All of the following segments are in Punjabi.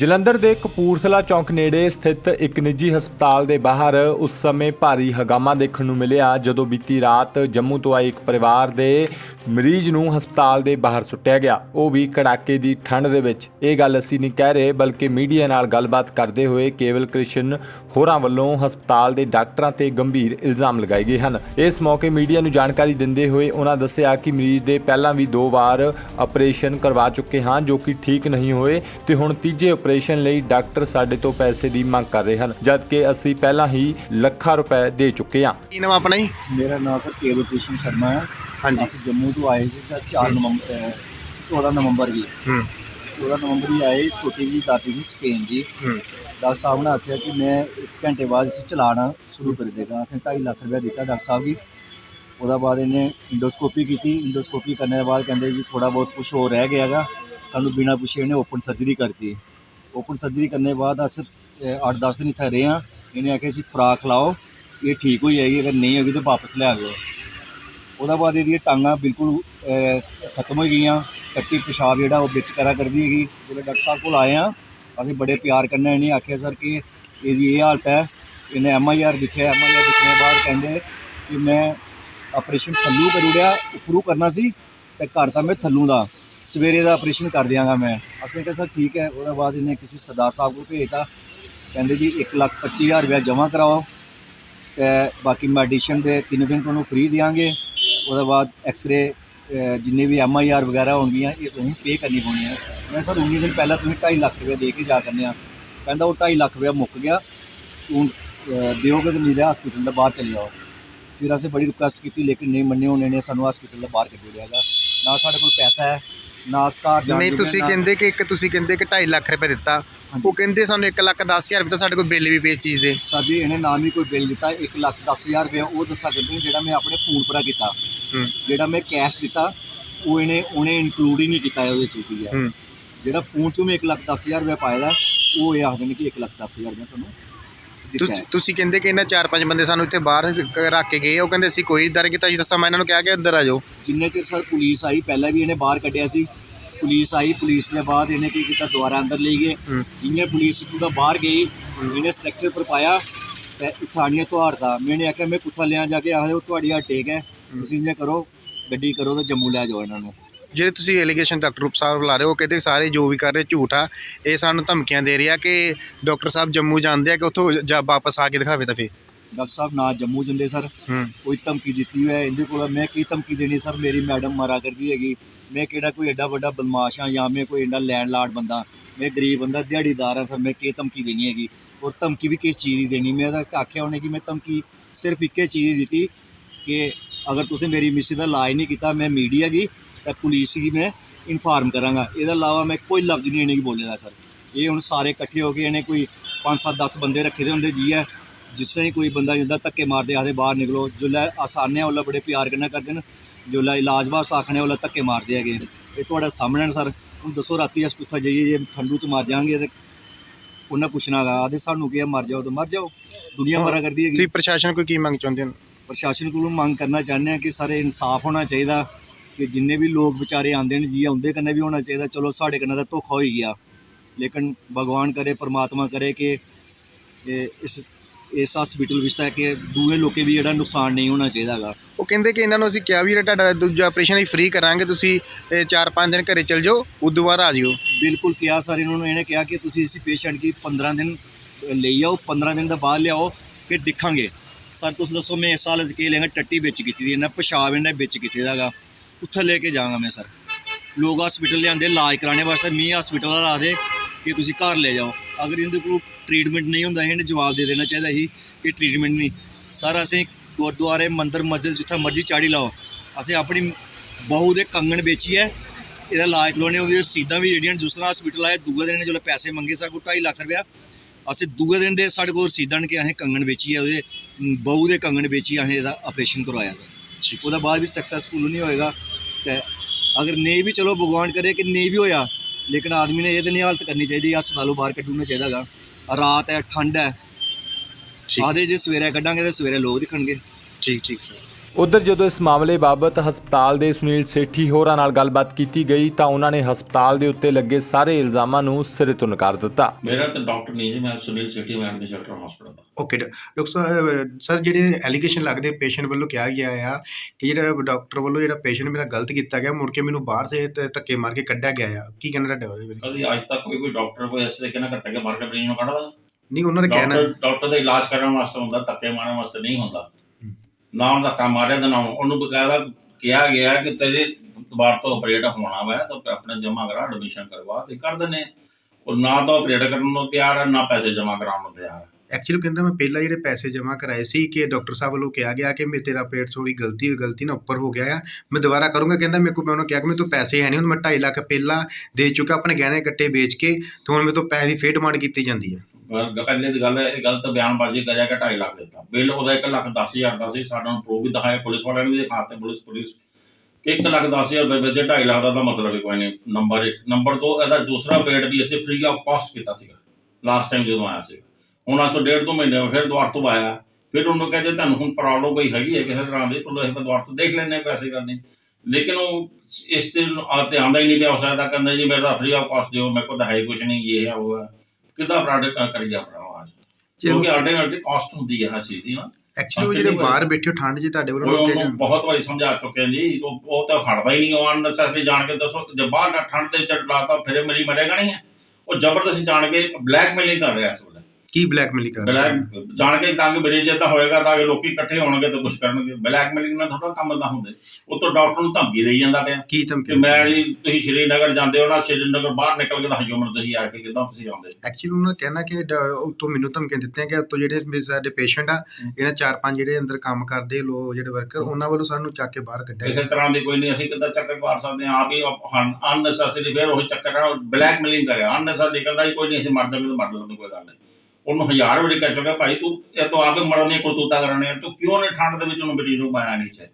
ਜਲੰਧਰ ਦੇ ਕਪੂਰਥਲਾ ਚੌਂਕ ਨੇੜੇ ਸਥਿਤ ਇੱਕ ਨਿੱਜੀ ਹਸਪਤਾਲ ਦੇ ਬਾਹਰ ਉਸ ਸਮੇਂ ਭਾਰੀ ਹਗਾਮਾ ਦੇਖਣ ਨੂੰ ਮਿਲਿਆ, ਜਦੋਂ ਬੀਤੀ ਰਾਤ ਜੰਮੂ ਤੋਂ ਆਏ ਇੱਕ ਪਰਿਵਾਰ ਦੇ ਮਰੀਜ਼ ਨੂੰ ਹਸਪਤਾਲ ਦੇ ਬਾਹਰ ਸੁੱਟਿਆ ਗਿਆ। ਉਹ ਵੀ ਕੜਾਕੇ ਦੀ ਠੰਡ ਦੇ ਵਿੱਚ। ਇਹ ਗੱਲ ਅਸੀਂ ਨਹੀਂ ਕਹਿ ਰਹੇ, ਬਲਕਿ ਮੀਡੀਆ ਨਾਲ ਗੱਲਬਾਤ ਕਰਦੇ ਹੋਏ ਕੇਵਲ ਕ੍ਰਿਸ਼ਨ ਹੋਰਾਂ ਵੱਲੋਂ ਹਸਪਤਾਲ ਦੇ ਡਾਕਟਰਾਂ ਤੇ ਗੰਭੀਰ ਇਲਜ਼ਾਮ ਲਗਾਏ ਗਏ ਹਨ। ਇਸ ਮੌਕੇ ਮੀਡੀਆ ਨੂੰ ਜਾਣਕਾਰੀ ਦਿੰਦੇ ਹੋਏ ਉਹਨਾਂ ਦੱਸਿਆ ਕਿ ਮਰੀਜ਼ ਦੇ ਪਹਿਲਾਂ ਵੀ ਦੋ ਵਾਰ ਆਪਰੇਸ਼ਨ ਕਰਵਾ ਚੁੱਕੇ ਹਨ ਜੋ ਕਿ ਠੀਕ ਨਹੀਂ ਹੋਏ, ਤੇ ਹੁਣ ਤੀਜੇ ਆਪਰੇਸ਼ਨ ਲਈ ਡਾਕਟਰ ਸਾਡੇ ਤੋਂ ਪੈਸੇ ਦੀ ਮੰਗ ਕਰ ਰਹੇ ਹਨ ਜਦਕਿ ਅਸੀਂ ਪਹਿਲਾਂ ਹੀ ਲੱਖਾਂ ਰੁਪਏ ਦੇ ਚੁੱਕੇ ਹਾਂ। ਕੀ ਨਾਮ ਆਪਣਾ ਜੀ? ਮੇਰਾ ਨਾਮ ਸਰ ਕੇਵਲ ਕ੍ਰਿਸ਼ਨ ਸ਼ਰਮਾ ਹੈ। ਹਾਂਜੀ। ਅਸੀਂ ਜੰਮੂ ਤੋਂ ਆਏ ਸੀ ਸਰ 4 ਨਵੰਬਰ ਅਹ 14 ਨਵੰਬਰ ਦੀ ਹੂੰ। 14 ਨਵੰਬਰ ਹੀ ਆਏ ਛੋਟੀ ਜੀ ਦਾਦੀ ਦੀ ਸਪੇਨ ਦੀ। ਹੂੰ। ਡਾਕਟਰ ਸਾਹਿਬ ਨੇ ਆਖਿਆ ਕਿ ਮੈਂ 1 ਘੰਟੇ ਬਾਅਦ ਅਸੀਂ ਚਲਾਣਾ ਸ਼ੁਰੂ ਕਰ ਦੇਗਾ ਅਸੀਂ 2.5 ਲੱਖ ਰੁਪਏ ਦਿੱਤਾ ਡਾਕਟਰ ਸਾਹਿਬ ਜੀ। ਉਹਦਾ ਬਾਅਦ ਇਹਨੇ ਇੰਡੋਸਕੋਪੀ ਕੀਤੀ। ਇੰਡੋਸਕੋਪੀ ਕਰਨ ਦੇ ਬਾਅਦ ਕਹਿੰਦੇ ਜੀ ਥੋੜਾ ਬਹੁਤ ਕੁਝ ਹੋਰ ਰਹਿ ਗਿਆ ਹੈਗਾ ਸਾਨੂੰ ਬਿਨਾਂ ਪੁੱਛੇ ਇਹਨੇ ਓਪਨ ਸਰਜਰੀ ਕਰਤੀ। ਓਪਨ ਸਰਜਰੀ ਕਰਨ ਦੇ ਬਾਅਦ ਅਸੀਂ 8-10 ਦਿਨ ਇੱਥੇ ਰਹੇ ਹਾਂ। ਇਹਨੇ ਆਖਿਆ ਸੀ ਖੁਰਾਕ ਖਿਲਾਓ ਇਹ ਠੀਕ ਹੋ ਜਾਏਗੀ ਅਗਰ ਨਹੀਂ ਹੋਗੀ ਤਾਂ ਵਾਪਸ ਲੈ ਆਇਓ। ਉਹਦਾ ਬਾਅਦ ਇਹਦੀਆਂ ਟਾਂਗਾਂ ਬਿਲਕੁਲ ਅਹ, ਖਤਮ ਹੋ ਗਈਆਂ। ਕੱਟੀ ਪਿਸ਼ਾਬ ਜਿਹੜਾ ਉਹ ਵਿੱਚ ਕਰਾ ਕਰਦੀ ਹੈਗੀ। ਜਦੋਂ ਡਾਕਟਰ ਸਾਹਿਬ ਕੋਲ ਆਏ ਆ ਅਸੀਂ ਬੜੇ ਪਿਆਰ ਕਰਨਾ ਇਹਨੇ ਆਖਿਆ ਸਰ ਕਿ ਇਹਦੀ ਇਹ ਹਾਲਤ ਹੈ। ਇਹਨੇ ਐਮ ਆਈ ਆਰ ਦਿਖਿਆ ਐਮ ਆਈ ਆਰ ਦਿਖਣ ਦੇ ਬਾਅਦ ਕਹਿੰਦੇ ਕਿ ਮੈਂ ਆਪਰੇਸ਼ਨ ਥੱਲੂ ਕਰੂੜਿਆ ਉੱਪਰੋਂ ਕਰਨਾ ਸੀ ਤੇ ਘਰ ਤਾਂ ਸਵੇਰੇ ਦਾ ਆਪਰੇਸ਼ਨ ਕਰ ਦਿਆਂਗਾ ਮੈਂ। ਅਸੀਂ ਕਿਹਾ ਸਰ ਠੀਕ ਹੈ। ਉਹਦੇ ਬਾਅਦ ਇਹਨੇ ਕਿਸੇ ਸਰਦਾਰ ਸਾਹਿਬ ਕੋਲ ਭੇਜਤਾ। ਕਹਿੰਦੇ ਜੀ 1 ਲੱਖ 25000 ਰੁਪਇਆ ਜਮ੍ਹਾਂ ਕਰਾਓ ਤੇ ਬਾਕੀ ਮੈਡੀਸ਼ਨ ਦੇ ਤਿੰਨ ਦਿਨ ਤੁਹਾਨੂੰ ਫ੍ਰੀ ਦਿਆਂਗੇ। ਉਹਦੇ ਬਾਅਦ ਐਕਸ-ਰੇ ਜਿੰਨੇ ਵੀ ਐਮ ਆਈ ਆਰ ਵਗੈਰਾ ਹੋਣਗੀਆਂ ਇਹ ਤੁਸੀਂ ਪੇ ਕਰਨੀ ਪਉਣੀਆਂ ਮੈਂ ਸਰ 19 ਦਿਨ ਪਹਿਲਾਂ ਤੁਸੀਂ 2.5 ਲੱਖ ਰੁਪਏ ਦੇ ਕੇ ਜਾ ਕਰਨੇ ਆ। ਕਹਿੰਦਾ ਉਹ 2.5 ਲੱਖ ਰੁਪਏ ਮੁੱਕ ਗਿਆ। ਹੁਣ ਅਹ, ਦਿਓਗੇ ਤਾਂ ਨਹੀਂ ਦੇ ਹਸਪੀਟਲ ਦਾ ਬਾਹਰ ਚਲੇ ਜਾਓ। ਫਿਰ ਅਸੀਂ ਬੜੀ ਰਿਕੁਐਸਟ ਕੀਤੀ ਲੇਕਿਨ ਨਹੀਂ ਮੰਨੇ ਉਹਨੇ ਨੇ ਸਾਨੂੰ ਹਸਪੀਟਲ ਦਾ ਬਾਹਰ ਕੱਢ ਦਿਆਗਾ ਨਾ ਸਾਡੇ ਕੋਲ ਪੈਸਾ ਹੈ ਨਾ ਸਕਾਰ ਜਾਣ ਨਹੀਂ ਤੁਸੀਂ ਕਹਿੰਦੇ ਕਿ ਇੱਕ ਤੁਸੀਂ ਕਹਿੰਦੇ ਕਿ 2.5 ਲੱਖ ਰੁਪਏ ਦਿੱਤਾ। ਉਹ ਕਹਿੰਦੇ ਸਾਨੂੰ 1 ਲੱਖ 10000 ਰੁਪਏ ਤਾਂ ਸਾਡੇ ਕੋਲ ਬਿੱਲ ਵੀ ਪੇਸ਼ ਚੀਜ਼ ਦੇ। ਸਰ ਜੀ ਇਹਨੇ ਨਾਮ ਹੀ ਕੋਈ ਬਿੱਲ ਦਿੱਤਾ 1 ਲੱਖ 10000 ਰੁਪਏ ਉਹ ਦੱਸਾ ਕਰਦੇ ਨੇ ਜਿਹੜਾ ਮੈਂ ਆਪਣੇ ਫੋਨ ਪਰਾ ਕੀਤਾ। ਜਿਹੜਾ ਮੈਂ ਕੈਸ਼ ਦਿੱਤਾ ਉਹ ਇਹਨੇ ਉਹਨੇ ਇਨਕਲੂਡ ਹੀ ਨਹੀਂ ਕੀਤਾ ਉਹਦੇ ਚ ਕੀ ਹੈ। ਜਿਹੜਾ ਫੋਨ ਚੋਂ ਮੈਂ 1 ਲੱਖ 10000 ਰੁਪਏ ਪਾਇਆ ਉਹ ਇਹ ਆਖਦੇ ਨੇ ਕਿ 1 ਲੱਖ 10000 ਰੁਪਏ ਸਾਨੂੰ ਦਿੱਤਾ ਤੁਸੀਂ ਹੈ। ਤੁਸੀਂ ਕਹਿੰਦੇ ਕਿ ਇਹਨਾਂ ਚਾਰ ਪੰਜ ਬੰਦੇ ਸਾਨੂੰ ਇੱਥੇ ਬਾਹਰ ਰੱਖ ਕੇ ਗਏ ਉਹ ਕਹਿੰਦੇ ਅਸੀਂ ਕੋਈ ਦਰ ਕੀਤਾ ਜੀ ਸੱਸਾ ਮੈਂ ਇਹਨਾਂ ਨੂੰ ਕਿਹਾ ਕਿ ਅੰਦਰ ਆ ਜਾਓ। ਜਿੰਨੇ ਚਿਰ ਸਰ ਪੁਲਿਸ ਆਈ ਪਹਿਲਾਂ ਵੀ ਇਹਨੇ ਬਾਹਰ ਕੱਢਿਆ ਸੀ। ਪੁਲਿਸ ਆਈ ਪੁਲਿਸ ਦੇ ਬਾਅਦ ਇਹਨੇ ਕੀ ਕੀਤਾ? ਦੁਬਾਰਾ ਅੰਦਰ ਲਈ ਗਏ। ਹੂੰ। ਜਿੰਨੇ ਪੁਲਿਸ ਇੱਥੋਂ ਦਾ ਬਾਹਰ ਗਈ ਇਹਨੇ ਸਟ੍ਰਕਚਰ ਪਰ ਪਾਇਆ। ਤੇ ਇਥਾਨੀਆ ਤੁਹਾਰ ਦਾ ਮੈਨੇ ਆਖਿਆ ਮੈਂ ਕੁੱਥਾ ਲਿਆ ਜਾ ਕੇ ਆਖਦੇ ਉਹ ਤੁਹਾਡੀ ਆ ਟੇਕ ਹੈ। ਤੁਸੀਂ ਇੰਜੇ ਕਰੋ ਗੱਡੀ ਕਰੋ ਤੇ ਜੰਮੂ ਲੈ ਜਾਓ ਇਹਨਾਂ ਨੂੰ। ਜਿਹੜੇ ਤੁਸੀਂ ਐਲੀਗੇਸ਼ਨ ਡਾਕਟਰ ਰੂਪ ਸਾਹਿਬ ਲਾ ਰਹੇ ਹੋ ਕਹਿੰਦੇ ਸਾਰੇ ਜੋ ਵੀ ਕਰ ਰਹੇ ਝੂਠ ਆ। ਇਹ ਸਾਨੂੰ ਧਮਕੀਆਂ ਦੇ ਰਿਹਾ ਕਿ ਡਾਕਟਰ ਸਾਹਿਬ ਜੰਮੂ ਜਾਂਦੇ ਆ ਕਿ ਉੱਥੋਂ ਜਾ ਵਾਪਸ ਆ ਕੇ ਦਿਖਾਵੇ ਤਾਂ ਫੇ ਡਾਕਟਰ ਸਾਹਿਬ ਨਾ ਜੰਮੂ ਜਾਂਦੇ ਸਰ। ਹੂੰ। ਕੋਈ ਧਮਕੀ ਦਿੱਤੀ ਹੋਇਆ ਇਹਦੇ ਕੋਲ ਮੈਂ ਕੀ ਧਮਕੀ ਦੇਣੀ ਸਰ? ਮੇਰੀ ਮੈਡਮ ਮਾਰਾ ਕਰਦੀ ਹੈਗੀ। ਮੈਂ ਕਿਹੜਾ ਕੋਈ ਐਡਾ ਵੱਡਾ ਬਦਮਾਸ਼ ਹਾਂ ਜਾਂ ਮੈਂ ਕੋਈ ਐਡਾ ਲੈਂਡਲਾਰਡ ਬੰਦਾ? ਮੈਂ ਗਰੀਬ ਬੰਦਾ ਦਿਹਾੜੀਦਾਰ ਹਾਂ ਸਰ। ਮੈਂ ਕੀ ਧਮਕੀ ਦੇਣੀ ਹੈਗੀ? ਔਰ ਧਮਕੀ ਵੀ ਕਿਸ ਚੀਜ਼ ਦੀ ਦੇਣੀ? ਮੈਂ ਤਾਂ ਆਖਿਆ ਉਹਨੇ ਕਿ ਮੈਂ ਧਮਕੀ ਸਿਰਫ ਇੱਕੇ ਚੀਜ਼ ਦਿੱਤੀ ਕਿ ਅਗਰ ਤੁਸੀਂ ਮੇਰੀ ਮਿਸੀ ਦਾ ਇਲਾਜ ਨਹੀਂ ਕੀਤਾ ਮੈਂ ਮੀਡੀਆ ਗਈ ਤਾਂ ਪੁਲਿਸ ਕੀ ਮੈਂ ਇਨਫਾਰਮ ਕਰਾਂਗਾ। ਇਹਦੇ ਇਲਾਵਾ ਮੈਂ ਕੋਈ ਲਫ਼ਜ਼ ਨਹੀਂ ਇਹਨੇ ਕੀ ਬੋਲੇਦਾ ਸਰ? ਇਹ ਹੁਣ ਸਾਰੇ ਇਕੱਠੇ ਹੋ ਕੇ ਇਹਨੇ ਕੋਈ 5 7 10 ਬੰਦੇ ਰੱਖੇ ਦੇ ਹੁੰਦੇ ਜੀ ਹੈ। ਜਿਸ ਤਰ੍ਹਾਂ ਹੀ ਕੋਈ ਬੰਦਾ ਜਿੱਦਾਂ ਧੱਕੇ ਮਾਰਦੇ ਆਖਦੇ ਬਾਹਰ ਨਿਕਲੋ ਜੁਲਾ ਆਸਾਨੇ ਵਾਲਾ ਬੜੇ ਪਿਆਰ ਕਰਨਾ ਕਰਦੇ ਨੇ। ਜੁਲਾ ਇਲਾਜ ਵਾਸਤੇ ਆਖਣੇ ਵਾਲਾ ਧੱਕੇ ਮਾਰਦੇ ਹੈਗੇ। ਇਹ ਤੁਹਾਡਾ ਸਾਹਮਣੇ ਨੇ ਸਰ। ਹੁਣ ਦੱਸੋ ਰਾਤੀ ਅਸੀਂ ਕੁੱਥਾ ਜਾਈਏ ਜੇ ਠੰਡੂ ਚ ਮਰ ਜਾਾਂਗੇ ਤੇ ਉਹਨਾਂ ਪੁੱਛਣਾਗਾ ਆਦੇ ਸਾਨੂੰ ਕੀ ਮਰ ਜਾਓ ਤਾਂ ਮਰ ਜਾਓ। ਦੁਨੀਆ ਮਰਾ ਕਰਦੀ ਹੈਗੀ। ਤੁਸੀਂ ਪ੍ਰਸ਼ਾਸਨ ਕੋਈ ਕੀ ਮੰਗ ਚਾਹੁੰਦੇ ਹੋ? ਪ੍ਰਸ਼ਾਸਨ ਕੋਲੋਂ ਮੰਗ ਕਰਨਾ ਚਾਹੁੰਦੇ ਹਾਂ ਕਿ ਸਾਰੇ ਇਨਸਾਫ ਹੋਣਾ ਚਾਹੀਦਾ ਕਿ ਜਿੰਨੇ ਵੀ ਲੋਕ ਵਿਚਾਰੇ ਆਂਦੇ ਨੇ ਜੀ ਆਉਂਦੇ ਕੰਨੇ ਵੀ ਹੋਣਾ ਚਾਹੀਦਾ ਚਲੋ ਸਾਡੇ ਕੰਨੇ ਤਾਂ ਧੋਖਾ ਹੋਈ ਗਿਆ। ਲੇਕਿਨ ਭਗਵਾਨ ਕਰੇ ਪ੍ਰਮਾਤਮਾ ਕਰੇ ਕਿ ਇਸ ਇਸ ਹਸਪੀਟਲ ਵਿੱਚ ਤਾਂ ਕਿ ਦੂਏ ਲੋਕੇ ਵੀ ਜਿਹੜਾ ਨੁਕਸਾਨ ਨਹੀਂ ਹੋਣਾ ਚਾਹੀਦਾ ਹੈਗਾ। ਉਹ ਕਹਿੰਦੇ ਕਿ ਇਹਨਾਂ ਨੂੰ ਅਸੀਂ ਕਿਹਾ ਵੀ ਜਿਹੜਾ ਤੁਹਾਡਾ ਦੂਜਾ ਆਪਰੇਸ਼ਨ ਹੀ ਫ੍ਰੀ ਕਰਾਂਗੇ ਤੁਸੀਂ 4-5 ਦਿਨ ਘਰੇ ਚਲ ਜਾਓ ਉਦੋਂ ਬਾਅਦ ਆ ਜਿਓ। ਬਿਲਕੁਲ ਕਿਹਾ ਸਰ ਇਹਨਾਂ ਨੂੰ ਇਹਨੇ ਕਿਹਾ ਕਿ ਤੁਸੀਂ ਇਸ ਪੇਸ਼ੈਂਟ ਕੀ 15 ਦਿਨ ਲਈ ਆਓ 15 ਦਿਨ ਦਾ ਬਾਅਦ ਲਿਆਓ ਫਿਰ ਦਿਖਾਂਗੇ। ਸਰ, ਤੁਸੀਂ ਦੱਸੋ, ਮੈਂ ਇਸ ਸਾਲ ਕੇ ਲੈਂਗਾ ਟੱਟੀ ਵਿੱਚ ਕੀਤੀ ਦੀ ਇਹਨਾਂ ਪਿਸ਼ਾਬ ਇਹਨਾਂ ਵਿੱਚ ਕੀਤੇ ਦਾਗਾ। ਉੱਥੇ ਲੈ ਕੇ ਜਾਵਾਂਗਾ ਮੈਂ, ਸਰ। ਲੋਕ ਹਸਪੀਟਲ ਲਿਆਂਦੇ, ਇਲਾਜ ਕਰਾਉਣੇ ਵਾਸਤੇ ਮੀ ਹਸਪੀਟਲ ਵਾਲਾ ਦੇ ਕਿ ਤੁਸੀਂ ਘਰ ਲੈ ਜਾਓ। ਅਗਰ ਇਹਦੇ ਕੋਲ ਟ੍ਰੀਟਮੈਂਟ ਨਹੀਂ ਹੁੰਦਾ, ਇਹਨੇ ਜਵਾਬ ਦੇ ਦੇਣਾ ਚਾਹੀਦਾ ਸੀ ਕਿ ਟ੍ਰੀਟਮੈਂਟ ਨਹੀਂ। ਸਰ, ਅਸੀਂ ਗੁਰਦੁਆਰੇ, ਮੰਦਿਰ, ਮਸਜਿਦ ਜਿੱਥੇ ਮਰਜ਼ੀ ਚਾੜੀ ਲਾਓ। ਅਸੀਂ ਆਪਣੀ ਬਹੂ ਦੇ ਕੰਗਣ ਵੇਚੀ ਹੈ। ਇਹਦਾ ਇਲਾਜ ਕਰਵਾਉਣੇ ਉਹਦੀ ਰਸੀਦਾਂ ਵੀ ਜਿਹੜੀਆਂ ਦੂਸਰਾ ਹਸਪੀਟਲ ਆਏ, ਦੂਏ ਦਿਨ ਜਦੋਂ ਪੈਸੇ ਮੰਗੇ ਸਾਡੇ ਕੋਲ 2.5 ਲੱਖ ਰੁਪਇਆ। ਅਸੀਂ ਦੂਏ ਦਿਨ ਦੇ ਸਾਡੇ ਕੋਲ ਰਸੀਦਾਂ ਨੇ ਕਿ ਅਸੀਂ ਕੰਗਣ ਵੇਚੀ ਹੈ, ਉਹਦੇ ਬਹੂ ਦੇ ਕੰਗਣ ਵੇਚੀ ਅਸੀਂ ਇਹਦਾ ਆਪਰੇਸ਼ਨ ਕਰਵਾਇਆ। ਉਹਦਾ ਬਾਅਦ ਵੀ ਸਕਸੈਸਫੁਲ ਨਹੀਂ ਹੋਏਗਾ ਤੇ ਅਗਰ ਨਹੀਂ ਵੀ ਚਲੋ ਭਗਵਾਨ ਕਰੇ ਕਿ ਨਹੀਂ ਵੀ ਹੋਇਆ ਲੇਕਿਨ ਆਦਮੀ ਨੇ ਇਹ ਤਾਂ ਨਹੀਂ ਹਾਲਤ ਕਰਨੀ ਚਾਹੀਦੀ ਹਸਪਤਾਲੋਂ ਬਾਹਰ ਕੱਢਣਾ ਚਾਹੀਦਾਗਾ। ਰਾਤ ਹੈ ਠੰਡ ਹੈ। ਆਦੇ ਜੇ ਸਵੇਰੇ ਕੱਢਾਂਗੇ ਤੇ ਸਵੇਰੇ ਲੋਕ ਦਿਖਣਗੇ। ਠੀਕ ਠੀਕ। ਸਰ ਉਧਰ ਜਦੋਂ ਇਸ ਮਾਮਲੇ ਬਾਬਤ ਹਸਪਤਾਲ ਦੇ ਸੁਨੀਲ ਸੇਠੀ ਹੋਰਾਂ ਨਾਲ ਗੱਲਬਾਤ ਕੀਤੀ ਗਈ ਤਾਂ ਉਹਨਾਂ ਨੇ ਹਸਪਤਾਲ ਦੇ ਉੱਤੇ ਲੱਗੇ ਸਾਰੇ ਇਲਜ਼ਾਮਾਂ ਨੂੰ ਸਿਰੇ ਤੋਂ ਨਕਾਰ ਦਿੱਤਾ। ਮੇਰਾ ਤਾਂ ਡਾਕਟਰ ਨਹੀਂ ਜੀ ਮੈਂ ਸੁਨੀਲ ਸਿਟੀ ਮੈਂ ਐਡਮਿਨਿਸਟ੍ਰੇਟਰ ਹਸਪੀਟਲ ਦਾ। ਓਕੇ ਡਾਕਟਰ ਸਾਹਿਬ ਸਰ ਜਿਹੜੇ ਐਲੀਗੇਸ਼ਨ ਲੱਗਦੇ ਪੇਸ਼ੈਂਟ ਵੱਲੋਂ ਕਿਹਾ ਗਿਆ ਆ ਕਿ ਜਿਹੜਾ ਡਾਕਟਰ ਵੱਲੋਂ ਜਿਹੜਾ ਪੇਸ਼ੈਂਟ ਮੇਰਾ ਗਲਤ ਕੀਤਾ ਗਿਆ ਮੁੜ ਕੇ ਮੈਨੂੰ ਬਾਹਰ ਸੇ ਧੱਕੇ ਮਾਰ ਕੇ ਕੱਢਿਆ ਗਿਆ ਆ। ਕੀ ਕਹਿਣਾ ਤੁਹਾਡਾ ਬਾਰੇ? ਕਦੀ ਅੱਜ ਤੱਕ ਕੋਈ ਕੋਈ ਡਾਕਟਰ ਕੋਈ ਐਸੇ ਤਰੀਕੇ ਨਾਲ ਕਰਤਾ ਕਿ ਮਾਰ ਕੇ ਮਰੀਜ਼ ਨੂੰ ਕੱਢਦਾ? ਨਹੀਂ ਉਹਨਾਂ ਦਾ ਕਹਿਣਾ ਡਾਕਟਰ ਡਾਕਟਰ ਦਾ ਇਲਾਜ ਕਰਨ ਵਾਸਤੇ ਹੁੰਦਾ ਧੱਕੇ ਮਾਰਨ ਵਾਸਤੇ ਨਹੀਂ ਹੁੰਦਾ। ਨਾ ਉਹਦਾ ਕੰਮ ਮਾਰਿਆ ਦਾ ਨਾ ਉਹਨੂੰ ਬਕਾਇਦਾ ਕਿਹਾ ਗਿਆ ਕਿ ਤੇਰੇ ਦੁਬਾਰ ਤੋਂ ਆਪਰੇਟ ਹੋਣਾ ਵਾ ਤਾਂ ਆਪਣੇ ਜਮਾ ਕਰਾ ਐਡਮਿਸ਼ਨ ਕਰਵਾ ਤੇ ਕਰ ਦਿੰਦੇ ਉਹ ਨਾ ਤਾਂ ਆਪਰੇਟ ਕਰਨ ਨੂੰ ਤਿਆਰ ਹੈ ਨਾ ਪੈਸੇ ਜਮਾ ਕਰਾਉਣ ਨੂੰ ਤਿਆਰ ਹੈ ਐਕਚੁਅਲੀ ਕਹਿੰਦਾ ਮੈਂ ਪਹਿਲਾਂ ਜਿਹੜੇ ਪੈਸੇ ਜਮ੍ਹਾਂ ਕਰਾਏ ਸੀ ਕਿ ਡਾਕਟਰ ਸਾਹਿਬ ਵੱਲੋਂ ਕਿਹਾ ਗਿਆ ਕਿ ਮੇ ਤੇਰਾ ਪੇਟ ਥੋੜੀ ਗਲਤੀ ਗਲਤੀ ਨਾਲ ਉੱਪਰ ਹੋ ਗਿਆ ਆ। ਮੈਂ ਦੁਬਾਰਾ ਕਰੂੰਗਾ, ਕਹਿੰਦਾ ਮੇਰੇ ਕੋਲ ਮੈਂ ਉਹਨੂੰ ਕਿਹਾ ਕਿ ਮੇਰੇ ਤੋਂ ਪੈਸੇ ਹੈ ਨਹੀਂ ਹੁਣ ਮੈਂ 2.5 ਲੱਖ ਪਹਿਲਾਂ ਦੇ ਚੁੱਕਾ, ਆਪਣੇ ਗਹਿਣੇ ਕੱਟੇ ਵੇਚ ਕੇ ਤੇ ਹੁਣ ਮੇਰੇ ਤੋਂ ਪੈਸੇ ਦੀ ਫੇਰ ਡਿਮਾਂਡ ਕੀਤੀ ਜਾਂਦੀ ਹੈ ਪਹਿਲੇ ਦੀ ਗੱਲ ਹੈ, ਇਹ ਗਲਤ ਬਿਆਨਬਾਜ਼ੀ ਕਰਿਆ ਕਿ 2.5 ਲੱਖ ਦਿੱਤਾ। ਬਿੱਲ ਉਹਦਾ 1 ਲੱਖ 10 ਹਜ਼ਾਰ ਦਾ ਸੀ, ਸਾਡਾ ਨੂੰ ਪ੍ਰੂਫ ਵੀ ਦਿਖਾਇਆ, ਪੁਲਿਸ ਵਾਲਿਆਂ ਨੇ ਵੀ ਦਿਖਾ ਦਿਖਾਤੇ ਪੁਲਿਸ ਪੁਲਿਸ। ਕਿ 1 ਲੱਖ 10 ਹਜ਼ਾਰ ਦੇ ਵਿੱਚ 2.5 ਲੱਖ ਦਾ ਤਾਂ ਮਤਲਬ ਹੀ ਕੋਈ ਨਹੀਂ ਨੰਬਰ 1 ਨੰਬਰ 2 ਇਹਦਾ ਦੂਸਰਾ ਬੇਡ ਵੀ ਅਸੀਂ ਫ੍ਰੀ ਆਫ ਕਾਸਟ ਕੀਤਾ ਸੀਗਾ ਲਾਸਟ ਟਾਈਮ ਜਦੋਂ ਆਇਆ ਸੀ ਹੁਣ ਅੱਜ ਤੋਂ ਡੇਢ ਦੋ ਮਹੀਨੇ ਫਿਰ ਦੁਬਾਰ ਤੋਂ ਆਇਆ। ਫਿਰ ਉਹਨੂੰ ਕਹਿੰਦੇ ਤੁਹਾਨੂੰ ਹੁਣ ਪ੍ਰੋਬਲਮ ਕੋਈ ਹੈਗੀ ਹੈ ਕਿਸੇ ਤਰ੍ਹਾਂ ਦੀ ਤੁਹਾਨੂੰ ਅਸੀਂ ਦੁਬਾਰ ਤੋਂ ਦੇਖ ਲੈਣੇ ਪੈਸੇ ਕਰਨੇ। ਲੇਕਿਨ ਉਹ ਇਸ ਤੇ ਆਉਂਦਾ ਹੀ ਨਹੀਂ ਪਿਆ ਹੋ ਸਕਦਾ, ਕਹਿੰਦਾ ਜੀ ਮੇਰਾ ਫ੍ਰੀ ਆਫ ਕਾਸਟ ਦਿਓ, ਮੇਰੇ ਕੋਲ ਤਾਂ ਹੈ ਹੀ ਕੁਝ ਨਹੀਂ, ਇਹ ਹੈ, ਉਹ ਹੈ। ਕਿੱਦਾਂ ਪ੍ਰੋਡਕਟ ਕਰੀ ਜਾ ਭਰਾ ਅੱਜ? ਕਿਉਂਕਿ ਅਲਟਰਨੇਟਿਵ ਕਾਸਟ ਹੁੰਦੀ ਹੈ ਹਰ ਚੀਜ਼ ਦੀ ਨਾ। ਐਕਚੁਅਲੀ ਉਹ ਜਿਹੜੇ ਬਾਹਰ ਬੈਠੇ ਠੰਡ 'ਚ ਤੁਹਾਡੇ ਵੱਲੋਂ ਜਾਂਦਾ ਬਹੁਤ ਵਾਰੀ ਸਮਝਾ ਚੁੱਕੇ ਜੀ ਉਹ ਉਹ ਤਾਂ ਹਟਦਾ ਹੀ ਨਹੀਂ ਉਹ ਅਨਨੈਸੈਸਰੀ ਜਾਣ ਕੇ ਦੱਸੋ ਜੇ ਬਾਹਰ ਦਾ ਠੰਡ ਦੇ ਵਿੱਚ ਲਾਤਾ ਫਿਰ ਮਰੀ ਮਰੇਗਾ ਨਹੀਂ ਉਹ ਜ਼ਬਰਦਸਤੀ ਜਾਣ ਕੇ ਬਲੈਕਮੇਲਿੰਗ ਕਰ ਰਿਹਾ ਇਸ ਵੇਲੇ। ਕੀ ਬਲੈਕਮੇਲਿੰਗ ਕਰ ਰਹੇ ਬਲੈਕ ਜਾਣ ਕੇ ਤਾਂ ਕਿ ਮਰੀਜ਼ ਏਦਾਂ ਹੋਏਗਾ ਤਾਂ ਕਿ ਲੋਕੀ ਇਕੱਠੇ ਹੋਣਗੇ ਤੇ ਕੁਝ ਕਰਨਗੇ। ਬਲੈਕਮੇਲਿੰਗ ਨਾਲ ਥੋੜਾ ਕੰਮ ਦਾ ਹੁੰਦੇ। ਉਹ ਤੋਂ ਡਾਕਟਰ ਨੂੰ ਧਮਕੀ ਦੇਈ ਜਾਂਦਾ ਪਿਆ। ਕੀ ਕਿ ਧਮਕੀ ਮੈਂ ਜੀ ਤੁਸੀਂ ਸ਼੍ਰੀਨਗਰ ਜਾਂਦੇ ਹੋ ਨਾ ਸ਼੍ਰੀਨਗਰ ਬਾਹਰ ਨਿਕਲ ਕੇ ਦੱਸਿਓ ਮੈਨੂੰ ਤੁਸੀਂ ਆ ਕੇ ਕਿੱਦਾਂ ਤੁਸੀਂ ਆਉਂਦੇ? ਐਕਚੁਅਲੀ ਉਹਨਾਂ ਕਹਿਣਾ ਕਿ ਉੱਤੋਂ ਮੈਨੂੰ ਧਮਕੀਆਂ ਦਿੱਤੀਆਂ ਕਿ ਉੱਤੋਂ ਜਿਹੜੇ ਮੇਰੇ ਸਾਡੇ ਪੇਸ਼ੈਂਟ ਆ ਇਹਨਾਂ ਚਾਰ ਪੰਜ ਜਿਹੜੇ ਅੰਦਰ ਕੰਮ ਕਰਦੇ ਲੋ ਜਿਹੜੇ ਵਰਕਰ ਉਹਨਾਂ ਵੱਲੋਂ ਸਾਨੂੰ ਚੱਕ ਕੇ ਬਾਹਰ ਕੱਢਿਆ ਕਿਸੇ ਤਰ੍ਹਾਂ ਦੀ ਕੋਈ ਨਹੀਂ ਅਸੀਂ ਕਿੱਦਾਂ ਚੱਕਰ ਮਾਰ ਸਕਦੇ ਹਾਂ? ਆਪ ਹੀ ਅਨਨੈਸੈਸਰੀ ਫਿਰ ਉਹ ਚੱਕਰ ਬਲੈਕਮੇਲਿੰਗ ਕਰਿਆ। ਅਨਨੈਸੈਸਰੀ ਕਹਿੰਦਾ ਜੀ ਕੋਈ ਨਹੀਂ ਅਸੀਂ ਮਰ ਜਾਵਾਂਗੇ ਤਾਂ ਮਰ ਲੈਂਦੇ ਕੋਈ ਗੱਲ ਨਹੀਂ। ਉਹਨੂੰ ਹਜ਼ਾਰ ਵਾਰੀ ਕਹਿ ਚੁੱਕਾ ਭਾਈ ਤੂੰ ਇਹ ਤੋਂ ਆਪੇ ਮਰਨ ਦੀ ਕਰਤੂਤਾ ਕਰਨੇ ਆ। ਤੂੰ ਕਿਉਂ ਨੇ ਠੰਡ ਦੇ ਵਿੱਚ ਉਹਨੂੰ ਮਰੀਜ਼ ਨੂੰ ਪਾਇਆ ਨੀਚੇ?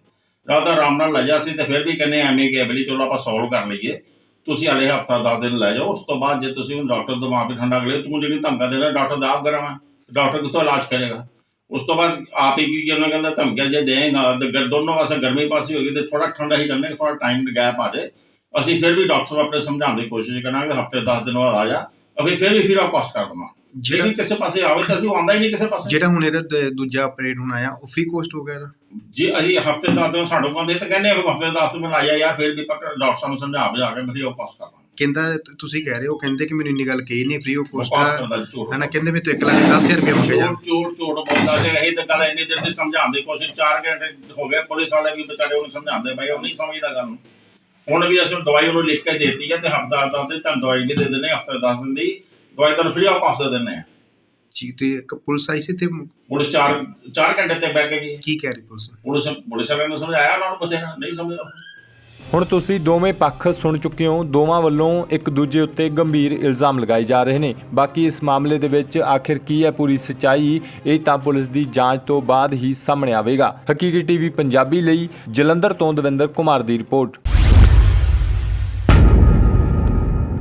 ਜਾਂ ਤਾਂ ਆਰਾਮ ਨਾਲ ਲੈ ਜਾ ਸੀ ਤੇ ਫਿਰ ਵੀ ਕਹਿੰਦੇ ਐਵੇਂ ਕਿ ਅਬਲੀ ਚਲੋ ਆਪਾਂ ਸੋਲਵ ਕਰ ਲਈਏ। ਤੁਸੀਂ ਹਲੇ ਹਫਤਾ 10 ਦਿਨ ਲੈ ਜਾਓ, ਉਸ ਤੋਂ ਬਾਅਦ ਜੇ ਤੁਸੀਂ ਹੁਣ ਡਾਕਟਰ ਦਿਮਾਗ ਵੀ ਠੰਡਾ ਕਰੇ ਤੂੰ ਜਿਹੜੀ ਧਮਕਾ ਦੇਣਾ ਡਾਕਟਰ ਦਾ ਆਪ ਗਰਮ ਡਾਕਟਰ ਕਿੱਥੋਂ ਇਲਾਜ ਕਰੇਗਾ? ਉਸ ਤੋਂ ਬਾਅਦ ਆਪ ਹੀ ਕੀ ਕਹਿੰਦਾ ਕਹਿੰਦਾ, ਧਮਕੀਆਂ ਜੇ ਦੇਗਾ, ਤੇ ਗਰ ਦੋਨੋਂ ਪਾਸੇ ਗਰਮੀ ਪਾਸੇ ਹੋਗੀ ਤੇ ਥੋੜਾ ਠੰਡਾ ਹੀ ਕਰਨੇ ਥੋੜਾ ਟਾਈਮ ਗੈਪ ਆ ਜਾਏ ਅਸੀਂ ਫਿਰ ਵੀ ਡਾਕਟਰ ਸਾਹਿਬ ਆਪਣੇ ਸਮਝਾਉਣ ਦੀ ਕੋਸ਼ਿਸ਼ ਕਰਾਂਗੇ, ਹਫ਼ਤੇ 10 ਦਿਨ ਬਾਅਦ ਆ ਜਾ। ਅਸੀਂ ਫਿਰ ਵੀ ਫਿਰ ਆ ਕਾਸਟ ਕਰ ਦਵਾਂ ਜੇ ਜਿਹੜਾ ਵੀ ਕਿਸੇ ਪਾਸੇ ਆਵੇ ਤਾਂ ਅਸੀਂ ਉਹ ਆਉਂਦਾ ਹੀ ਨਹੀਂ ਕਿਸੇ ਪਾਸੇ। ਜਿਹੜਾ ਹੁਣ ਇਹਦਾ ਦ- ਦੂਜਾ ਆਪਰੇਟ ਹੁਣ ਆਇਆ ਉਹ ਫ੍ਰੀ ਕੋਸਟ ਹੋ ਗਿਆ ਇਹਦਾ? ਜੇ ਅਸੀਂ ਹਫ਼ਤੇ 10 ਦਿਨ ਸਾਡੇ ਕੋਲ ਦੇ ਤਾਂ ਕਹਿੰਦੇ ਆ ਹਫ਼ਤੇ 10 ਦਿਨ ਆ ਜਾ ਯਾਰ ਫਿਰ ਵੀ ਪੱਕਾ ਡਾਕਟਰ ਸਾਹਿਬ ਨੂੰ ਸਮਝਾ ਬਜਾ ਕੇ ਫਿਰ ਉਹ ਕਾਸਟ ਕਰਾਂਗੇ ਕਹਿੰਦਾ ਤ- ਤੁਸੀਂ ਕਹਿ ਰਹੇ ਹੋ ਕਹਿੰਦੇ ਕਿ ਮੈਨੂੰ ਇੰਨੀ ਗੱਲ ਕਹੀ ਨਹੀਂ ਫ੍ਰੀ ਉਹ ਕੋਸਟ ਆ। ਕਰਦਾ ਝੂਠ ਹਨਾ ਕਹਿੰਦੇ ਵੀ ਤੂੰ 1 ਲੱਖ 10000 ਰੁਪਏ ਮੰਗੇ ਜਾ ਝੂਠ ਝੂਠ ਝੂਠ ਬੋਲਦਾ ਜੇ ਅਸੀਂ ਤਾਂ ਗੱਲ ਇੰਨੀ ਦੇਰ ਦੀ ਸਮਝਾਉਣ ਦੀ ਕੋਸ਼ਿਸ਼ 4 ਘੰਟੇ ਹੋ ਗਏ ਪੁਲਿਸ ਵਾਲੇ ਵੀ ਵਿਚਾਰੇ ਉਹਨੂੰ ਸਮਝਾਉਂਦੇ ਭਾਈ ਉਹ ਨਹੀਂ ਸਮਝਦਾ ਗੱਲ ਨੂੰ। ਹੁਣ ਵੀ ਅਸੀਂ ਦਵਾਈ ਉਹਨੂੰ ਲਿਖ ਕੇ ਦੇਤੀ ਹੈ ਤੇ ਹਫਤਾ ਦਾ ਤੇ ਤੁਹਾਨੂੰ ਦਵਾਈ ਵੀ ਦੇ ਦਿੰਦੇ ਹਫ਼ਤੇ 10 ਦਿਨ ਦੀ। ਦਵਾਈ ਤੁਹਾਨੂੰ ਫ੍ਰੀ ਆਫ ਕਾਸਟ ਦੇ ਦਿੰਦੇ ਆ ਜੀ ਤੇ ਇੱਕ ਪੁਲਿਸ ਆਈ ਸੀ ਤੇ ਪੁਲਿਸ 4 4 ਘੰਟੇ ਤੇ ਬਹਿ ਕੇ ਗਈ ਕੀ ਕਹਿ ਰਹੀ ਪੁਲਿਸ? ਪੁਲਿਸ ਪੁਲਿਸ ਵਾਲਿਆਂ ਨੂੰ ਸਮਝਾਇਆ ਉਹਨਾਂ ਨੂੰ ਬਥੇਰਾ ਨਹੀਂ ਸਮਝਦਾ ਹੁਣ ਤੁਸੀਂ ਦੋਵੇਂ ਪੱਖ ਸੁਣ ਚੁੱਕੇ ਹੋ ਦੋਵਾਂ ਵੱਲੋਂ ਇੱਕ ਦੂਜੇ ਉੱਤੇ ਗੰਭੀਰ ਇਲਜ਼ਾਮ ਲਗਾਏ ਜਾ ਰਹੇ ਨੇ। ਬਾਕੀ ਇਸ ਮਾਮਲੇ ਦੇ ਵਿੱਚ ਆਖਿਰ ਕੀ ਹੈ ਪੂਰੀ ਸਚਾਈ ਇਹ ਤਾਂ ਪੁਲਿਸ ਦੀ ਜਾਂਚ ਤੋਂ ਬਾਅਦ ਹੀ ਸਾਹਮਣੇ ਆਵੇਗਾ। ਹਕੀਕੀ ਟੀਵੀ ਪੰਜਾਬੀ ਲਈ ਜਲੰਧਰ ਤੋਂ ਦਵਿੰਦਰ ਕੁਮਾਰ ਦੀ ਰਿਪੋਰਟ।